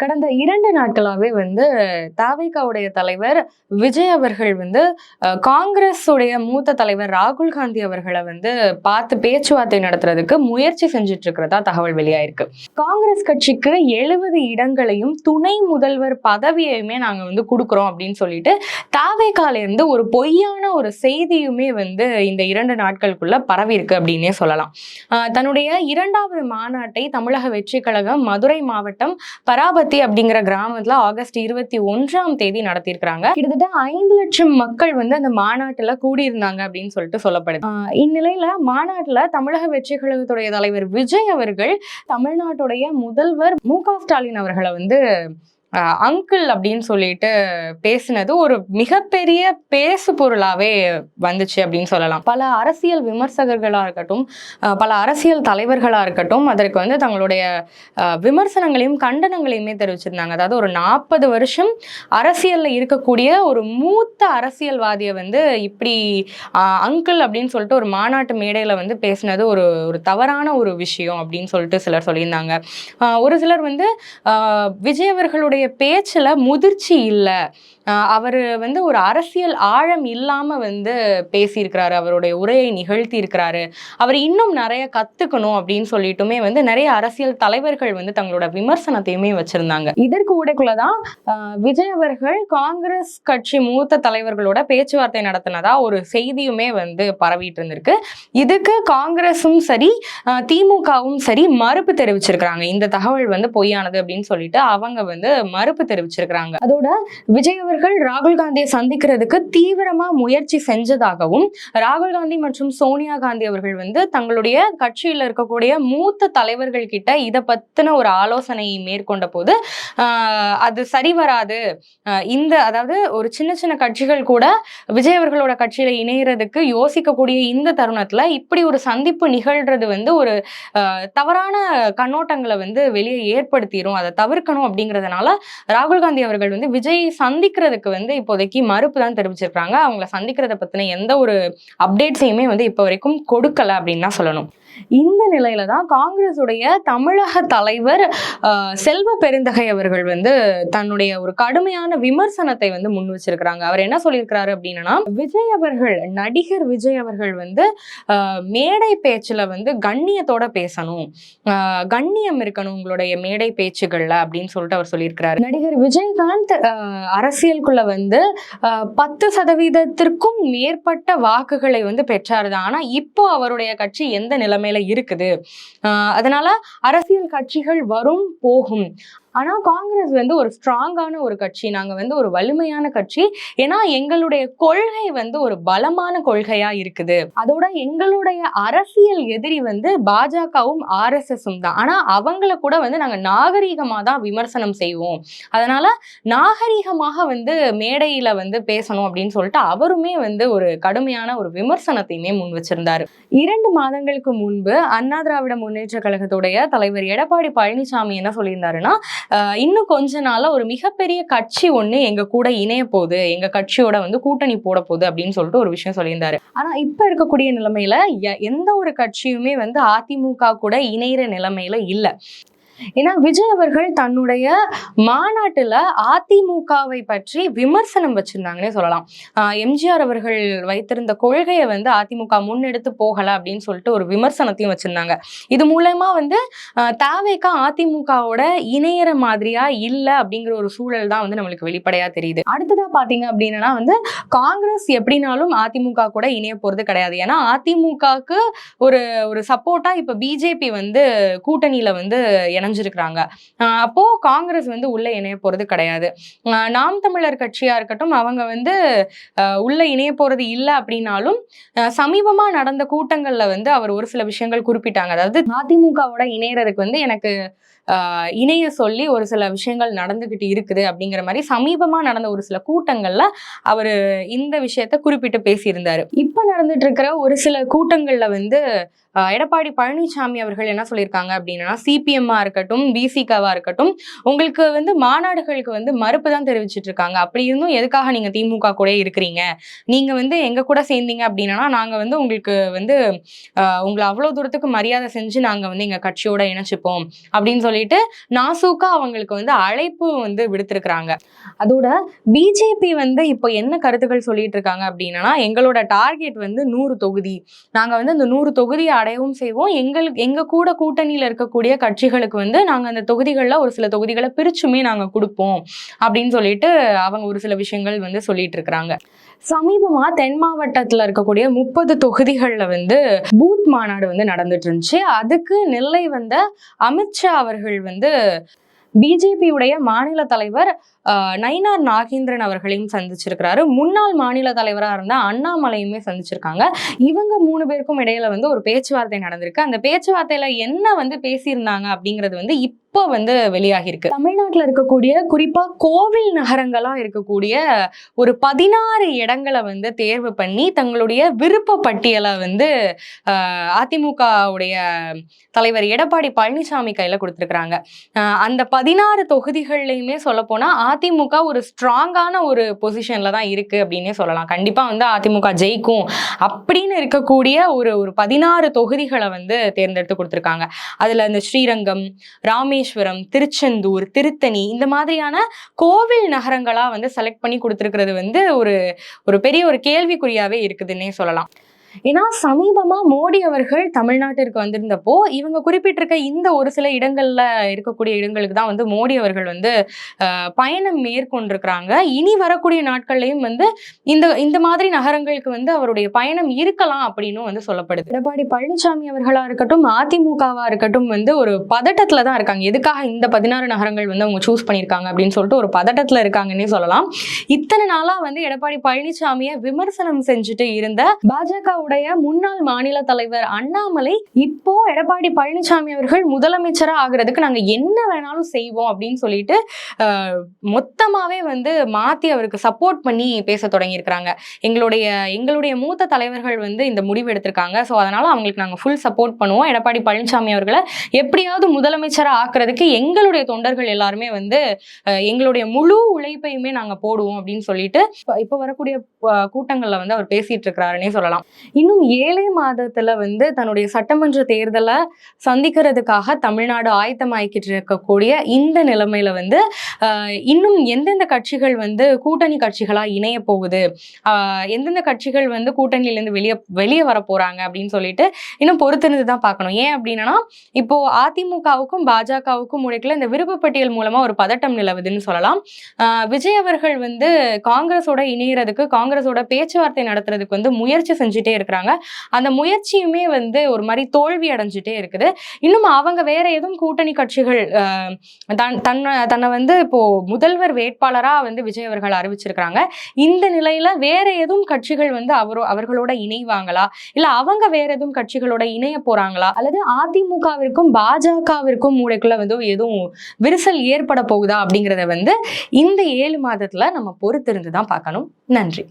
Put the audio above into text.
கடந்த இரண்டு நாட்களாகவே வந்து தாவேகாவுடைய தலைவர் விஜய் அவர்கள் வந்து காங்கிரஸ் உடைய மூத்த தலைவர் ராகுல் காந்தி அவர்களை வந்து பார்த்து பேச்சுவார்த்தை நடத்துறதுக்கு முயற்சி செஞ்சுட்டு இருக்கிறதா தகவல் வெளியாயிருக்கு. காங்கிரஸ் கட்சிக்கு எழுபது இடங்களையும் துணை முதல்வர் பதவியையுமே நாங்க வந்து கொடுக்குறோம் அப்படின்னு சொல்லிட்டு தாவேகாலேருந்து ஒரு பொய்யான ஒரு செய்தியுமே வந்து இந்த இரண்டு நாட்களுக்குள்ள பரவி இருக்கு அப்படின்னே சொல்லலாம். தன்னுடைய இரண்டாவது மாநாட்டை தமிழக வெற்றி கழகம் மதுரை மாவட்டம் திருப்பதி அப்படிங்கிற கிராமத்துல ஆகஸ்ட் இருபத்தி ஒன்றாம் தேதி நடத்தியிருக்கிறாங்க. கிட்டத்தட்ட ஐந்து லட்சம் மக்கள் வந்து அந்த மாநாட்டுல கூடியிருந்தாங்க அப்படின்னு சொல்லிட்டு சொல்லப்படுது. இந்நிலையில மாநாட்டுல தமிழக வெற்றி கழகத்துடைய தலைவர் விஜய் அவர்கள் தமிழ்நாட்டுடைய முதல்வர் மு க ஸ்டாலின் அவர்களை வந்து அங்கிள் அப்படின்னு சொல்லிட்டு பேசினது ஒரு மிகப்பெரிய பேசு பொருளாகவே வந்துச்சு அப்படின்னு சொல்லலாம். பல அரசியல் விமர்சகர்களாக இருக்கட்டும் பல அரசியல் தலைவர்களாக இருக்கட்டும் அதற்கு வந்து தங்களுடைய விமர்சனங்களையும் கண்டனங்களையுமே தெரிவிச்சிருந்தாங்க. அதாவது ஒரு நாற்பது வருஷம் அரசியலில் இருக்கக்கூடிய ஒரு மூத்த அரசியல்வாதியை வந்து இப்படி அங்கிள் அப்படின்னு சொல்லிட்டு ஒரு மாநாட்டு மேடையில் வந்து பேசினது ஒரு ஒரு தவறான ஒரு விஷயம் அப்படின்னு சொல்லிட்டு சிலர் சொல்லியிருந்தாங்க. ஒரு சிலர் வந்து விஜயவர்களுடைய விஜய் அவர்களுடைய பேச்சுல முதிர்ச்சி இல்லை. அவர் வந்து ஒரு அரசியல் ஆழம் இல்லாம வந்து பேசியிருக்கிறாரு அவருடைய உரையை நிகழ்த்தி இருக்கிறாரு அவர் இன்னும் நிறைய கத்துக்கணும் அப்படின்னு சொல்லிட்டுமே வந்து நிறைய அரசியல் தலைவர்கள் வந்து தங்களோட விமர்சனத்தையுமே வச்சிருந்தாங்க. இதற்கு ஊடக்குள்ளதான் ஆஹ், விஜய் அவர்கள் காங்கிரஸ் கட்சி மூத்த தலைவர்களோட பேச்சுவார்த்தை நடத்தினதா ஒரு செய்தியுமே வந்து பரவிட்டு இருந்திருக்கு. இதுக்கு காங்கிரஸும் சரி திமுகவும் சரி மறுப்பு தெரிவிச்சிருக்கிறாங்க. இந்த தகவல் வந்து பொய்யானது அப்படின்னு சொல்லிட்டு அவங்க வந்து மறுப்பு தெரிவிச்சிருக்கிறாங்க. அதோட விஜய் அவர்கள் ராகுல் காந்தியை சந்திக்கிறதுக்கு தீவிரமா முயற்சி செஞ்சதாகவும் ராகுல் காந்தி மற்றும் சோனியா காந்தி அவர்கள் வந்து தங்களுடைய கட்சியில இருக்கக்கூடிய மூத்த தலைவர்கள் கிட்ட இதை பத்தின ஒரு ஆலோசனையை மேற்கொண்ட போது ஆஹ், அது சரி வராது. ஆஹ், இந்த அதாவது ஒரு சின்ன சின்ன கட்சிகள் கூட விஜய் அவர்களோட கட்சியில இணையறதுக்கு யோசிக்கக்கூடிய இந்த தருணத்துல இப்படி ஒரு சந்திப்பு நிகழ்றது வந்து ஒரு ஆஹ், தவறான கண்ணோட்டங்களை வந்து வெளியே ஏற்படுத்திடும் அதை தவிர்க்கணும் அப்படிங்கிறதுனால ராகுல் காந்தி அவர்கள் வந்து விஜய் சந்திக்கிறதுக்கு வந்து இப்போதைக்கு மறுப்பு தான் தெரிவிச்சிருக்காங்க. அவங்கள சந்திக்கிறத பத்தின எந்த ஒரு அப்டேட்ஸையுமே வந்து இப்போ வரைக்கும் கொடுக்கல அப்படின்னு தான் சொல்லணும். இந்த நிலையில தான் காங்கிரஸ் தமிழக தலைவர் ஆஹ், செல்வ பெருந்தகை அவர்கள் வந்து தன்னுடைய ஒரு கடுமையான விமர்சனத்தை வந்து முன் வச்சிருக்கிறாங்க. அவர் என்ன சொல்லியிருக்கிறாரு அப்படின்னா விஜய் அவர்கள் நடிகர் விஜய் அவர்கள் வந்து ஆஹ், மேடை பேச்சுல வந்து கண்ணியத்தோட பேசணும். ஆஹ், கண்ணியம் இருக்கணும் உங்களுடைய மேடை பேச்சுகள்ல அப்படின்னு சொல்லிட்டு அவர் சொல்லியிருக்கிறார். நடிகர் விஜயகாந்த் அரசியலுக்குள்ள வந்து ஆஹ், பத்து சதவீதத்திற்கும் மேற்பட்ட வாக்குகளை வந்து பெற்றாரு தான். ஆனா இப்போ அவருடைய கட்சி எந்த நிலைமையில இருக்குது? ஆஹ், அதனால அரசியல் கட்சிகள் வரும் போகும். ஆனா காங்கிரஸ் வந்து ஒரு ஸ்ட்ராங்கான ஒரு கட்சி நாங்க வந்து ஒரு வலிமையான கட்சி. ஏன்னா எங்களுடைய கொள்கை வந்து ஒரு பலமான கொள்கையா இருக்குது. அதோட எங்களுடைய அரசியல் எதிரி வந்து பாஜகவும் ஆர்எஸ்எஸும் தான். ஆனா அவங்கள கூட வந்து நாங்க நாகரீகமாக தான் விமர்சனம் செய்வோம். அதனால நாகரீகமாக வந்து மேடையில வந்து பேசணும் அப்படின்னு சொல்லிட்டு அவருமே வந்து ஒரு கடுமையான ஒரு விமர்சனத்தையுமே முன் வச்சிருந்தாரு. இரண்டு மாதங்களுக்கு முன்பு அண்ணா திராவிட முன்னேற்ற கழகத்துடைய தலைவர் எடப்பாடி பழனிசாமி என்ன சொல்லியிருந்தாருன்னா இன்னும் கொஞ்ச நாள்ல ஒரு மிகப்பெரிய கட்சி ஒண்ணு எங்க கூட இணைய போகுது. எங்க கட்சியோட வந்து கூட்டணி போட போகுது அப்படின்னு சொல்லிட்டு ஒரு விஷயம் சொல்லியிருந்தாரு. ஆனா இப்ப இருக்கக்கூடிய நிலைமையில எ- எந்த ஒரு கட்சியுமே வந்து அதிமுக கூட இணையிற நிலைமையில இல்ல. ஏன்னா விஜய் அவர்கள் தன்னுடைய மாநாட்டுல அதிமுகவை பற்றி விமர்சனம் வச்சிருந்தாங்கன்னே சொல்லலாம். எம்ஜிஆர் அவர்கள் வைத்திருந்த கொள்கையை வந்து அதிமுக முன்னெடுத்து போகல அப்படின்னு சொல்லிட்டு ஒரு விமர்சனத்தையும் வச்சிருந்தாங்க. இது மூலயமா வந்து தாவேக்கா அதிமுகவோட இணையற மாதிரியா இல்ல அப்படிங்கிற ஒரு சூழல் தான் வந்து நம்மளுக்கு வெளிப்படையா தெரியுது. அடுத்ததா பாத்தீங்க அப்படின்னா வந்து காங்கிரஸ் எப்படினாலும் அதிமுக கூட இணைய போறது கிடையாது. ஏன்னா அதிமுகவுக்கு ஒரு ஒரு சப்போர்ட்டா இப்ப பிஜேபி வந்து கூட்டணியில வந்து இணைஞ்சிருக்கிறாங்க. அப்போ காங்கிரஸ் வந்து உள்ள இணைய போறது கிடையாது. ஆஹ் நாம் தமிழர் கட்சியா இருக்கட்டும் அவங்க வந்து உள்ள இணைய போறது இல்லை அப்படின்னாலும் ஆஹ் சமீபமா நடந்த கூட்டங்கள்ல வந்து அவர் ஒரு சில விஷயங்கள் குறிப்பிட்டாங்க. அதாவது அதிமுகவோட இணையறதுக்கு வந்து எனக்கு இணைய சொல்லி ஒரு சில விஷயங்கள் நடந்துகிட்டு இருக்குது அப்படிங்கிற மாதிரி சமீபமா நடந்த ஒரு சில கூட்டங்கள்ல அவர் இந்த விஷயத்த குறிப்பிட்டு பேசியிருந்தார். இப்ப நடந்துட்டு இருக்கிற ஒரு சில கூட்டங்கள்ல வந்து எடப்பாடி பழனிசாமி அவர்கள் என்ன சொல்லியிருக்காங்க அப்படின்னா சிபிஎம்மா இருக்கட்டும் பிசிகாவா இருக்கட்டும் உங்களுக்கு வந்து மாநாடுகளுக்கு வந்து மறுப்பு தான் தெரிவிச்சிட்டு இருக்காங்க அப்படி இருந்தும் எதுக்காக நீங்க திமுக கூட இருக்கிறீங்க? நீங்க வந்து எங்க கூட சேர்ந்தீங்க அப்படின்னா நாங்க வந்து உங்களுக்கு வந்து உங்களை அவ்வளவு தூரத்துக்கு மரியாதை செஞ்சு நாங்க வந்து எங்க கட்சியோட இணைச்சிப்போம் அப்படின்னு சொல்லிட்டு நாசூக்கா அவங்களுக்கு வந்து அழைப்பு வந்து விடுத்திருக்கிறாங்க. அதோட பிஜேபி வந்து இப்போ என்ன கருத்துக்கள் சொல்லிட்டு இருக்காங்க அப்படின்னா எங்களோட டார்கெட் வந்து நூறு தொகுதி. நாங்க வந்து அந்த நூறு தொகுதியை அடையவும் செய்வோம். எங்களுக்கு எங்க கூட கூட்டணியில் இருக்கக்கூடிய கட்சிகளுக்கு வந்து நாங்க அந்த தொகுதிகளில் ஒரு சில தொகுதிகளை பிரிச்சுமே நாங்க கொடுப்போம் அப்படின்னு சொல்லிட்டு அவங்க ஒரு சில விஷயங்கள் வந்து சொல்லிட்டு இருக்கிறாங்க. சமீபமா தென் மாவட்டத்துல இருக்கக்கூடிய முப்பது தொகுதிகளில் வந்து பூத் மாநாடு வந்து நடந்துட்டு இருந்துச்சு. அதுக்கு நெல்லை வந்த அமித்ஷா அவர்கள் வந்து பிஜேபியுடைய மாநில தலைவர் ஆஹ், நயினார் நாகேந்திரன் அவர்களையும் சந்திச்சிருக்கிறாரு. முன்னாள் மாநில தலைவராக இருந்த அண்ணாமலையுமே சந்திச்சிருக்காங்க. இவங்க மூணு பேருக்கும் இடையில வந்து ஒரு பேச்சுவார்த்தை நடந்திருக்கு. அந்த பேச்சுவார்த்தையில என்ன வந்து பேசியிருந்தாங்க அப்படிங்கிறது வந்து இப்போ இப்போ வந்து வெளியாகிருக்கு தமிழ்நாட்டில் இருக்கக்கூடிய குறிப்பா கோவில் நகரங்களா இருக்கக்கூடிய ஒரு பதினாறு இடங்களை வந்து தேர்வு பண்ணி தங்களுடைய விருப்ப பட்டியலை வந்து ஆஹ், அதிமுகவுடைய தலைவர் எடப்பாடி பழனிசாமி கையில கொடுத்துருக்குறாங்க. அந்த பதினாறு தொகுதிகள்லையுமே சொல்ல போனா அதிமுக ஒரு ஸ்ட்ராங்கான ஒரு பொசிஷன்ல தான் இருக்கு அப்படின்னே சொல்லலாம். கண்டிப்பா வந்து அதிமுக ஜெயிக்கும் அப்படின்னு இருக்கக்கூடிய ஒரு ஒரு பதினாறு தொகுதிகளை வந்து தேர்ந்தெடுத்து கொடுத்துருக்காங்க. அதுல இந்த ஸ்ரீரங்கம் ராமேஸ்வரம் திருச்செந்தூர் திருத்தணி இந்த மாதிரியான கோவில் நகரங்களா வந்து செலக்ட் பண்ணி கொடுத்துருக்கிறது வந்து ஒரு ஒரு பெரிய ஒரு கேள்விக்குறியாவே இருக்குதுன்னே சொல்லலாம். ஏன்னா சமீபமா மோடி அவர்கள் தமிழ்நாட்டிற்கு வந்திருந்தப்போ இவங்க குறிப்பிட்டிருக்க இந்த ஒரு சில இடங்கள்ல இருக்கக்கூடிய இடங்களுக்கு தான் வந்து மோடி அவர்கள் வந்து பயணம் மேற்கொண்டிருக்கிறாங்க. இனி வரக்கூடிய நாட்கள்லையும் வந்து இந்த இந்த மாதிரி நகரங்களுக்கு வந்து அவருடைய பயணம் இருக்கலாம் அப்படின்னு வந்து சொல்லப்படுது. எடப்பாடி பழனிசாமி அவர்களா இருக்கட்டும் அதிமுகவா இருக்கட்டும் வந்து ஒரு பதட்டத்துல தான் இருக்காங்க. எதுக்காக இந்த பதினாறு நகரங்கள் வந்து அவங்க சூஸ் பண்ணியிருக்காங்க அப்படின்னு சொல்லிட்டு ஒரு பதட்டத்துல இருக்காங்கன்னே சொல்லலாம். இத்தனை நாளா வந்து எடப்பாடி பழனிசாமியை விமர்சனம் செஞ்சுட்டு இருந்த பாஜக திமுகவுடைய முன்னாள் மாநில தலைவர் அண்ணாமலை இப்போ எடப்பாடி பழனிசாமி அவர்கள் முதலமைச்சரா ஆகுறதுக்கு நாங்க என்ன வேணாலும் செய்வோம் அப்படின்னு சொல்லிட்டு மொத்தமாகவே மொத்தமாவே வந்து மாத்தி அவருக்கு சப்போர்ட் பண்ணி பேச தொடங்கியிருக்கிறாங்க. எங்களுடைய எங்களுடைய மூத்த தலைவர்கள் வந்து இந்த முடிவு எடுத்திருக்காங்க. ஸோ அதனால அவங்களுக்கு நாங்கள் ஃபுல் சப்போர்ட் பண்ணுவோம். எடப்பாடி பழனிசாமி அவர்களை எப்படியாவது முதலமைச்சரா ஆக்குறதுக்கு எங்களுடைய தொண்டர்கள் எல்லாருமே வந்து எங்களுடைய முழு உழைப்பையுமே நாங்கள் போடுவோம் அப்படின்னு சொல்லிட்டு இப்போ வரக்கூடிய கூட்டங்களில் கூட்டங்கள்ல வந்து அவர் பேசிட்டு இருக்கிறாருன்னே சொல்லலாம். இன்னும் ஏழே மாதத்துல வந்து தன்னுடைய சட்டமன்ற தேர்தலை சந்திக்கிறதுக்காக தமிழ்நாடு ஆயத்தமாக்கிட்டு இருக்கக்கூடிய இந்த நிலைமையில வந்து இன்னும் எந்தெந்த கட்சிகள் வந்து கூட்டணி கட்சிகளா இணைய போகுது? எந்தெந்த கட்சிகள் வந்து கூட்டணியிலேருந்து வெளியே வெளியே வர போறாங்க அப்படின்னு சொல்லிட்டு இன்னும் பொறுத்திருந்து தான் பார்க்கணும். ஏன் அப்படின்னா இப்போ அதிமுகவுக்கும் பாஜகவுக்கும் முறைக்குள்ள இந்த விருப்பப்பட்டியல் மூலமா ஒரு பதட்டம் நிலவுதுன்னு சொல்லலாம். ஆஹ், விஜய் அவர்கள் வந்து காங்கிரஸோட இணையறதுக்கு காங்கிரஸோட பேச்சுவார்த்தை நடத்துறதுக்கு வந்து முயற்சி செஞ்சுட்டே இருக்கிறாங்க அந்த முயற்சியுமே வந்து ஒரு மாதிரி தோல்வி அடைஞ்சிட்டே இருக்குது. இன்னும் அவங்க வேற எதுவும் கூட்டணி கட்சிகள் தன் தன்னை தன்னை வந்து இப்போ முதல்வர் வேட்பாளரா வந்து விஜய் அவர்கள் அறிவிச்சிருக்கிறாங்க. இந்த நிலையில வேற எதுவும் கட்சிகள் வந்து அவரோ அவர்களோட இணைவாங்களா? இல்ல அவங்க வேற எதுவும் கட்சிகளோட இணைய போறாங்களா? அல்லது அதிமுகவிற்கும் பாஜகவிற்கும் மூளைக்குள்ள வந்து எதுவும் விரிசல் ஏற்பட போகுதா அப்படிங்கிறத வந்து இந்த ஏழு மாதத்துல நம்ம பொறுத்திருந்து தான் பார்க்கணும். நன்றி.